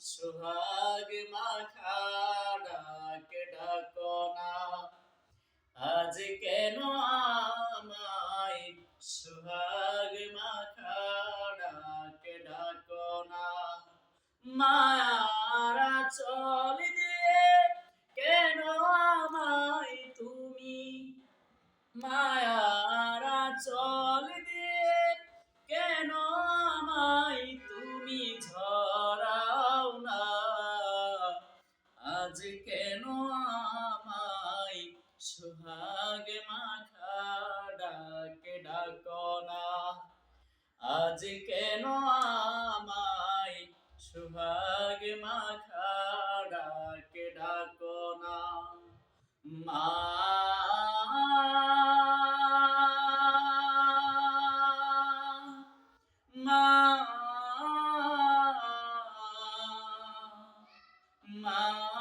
সুহাগ মাখা ডাক ডাকো না আজ কেন আমায় সুহাগ মাখা ডাকে ডাকো না মায়ারা চলি দিয়ে কেন আমাই তুমি মায়ারা চলি দিয়ে আজ কেন আমায় সুহাগ মাখা ডাকে ডাকো না? আজ কেন আমায় সুহাগ মাখা ডাকে ডাকো না? মা মা মা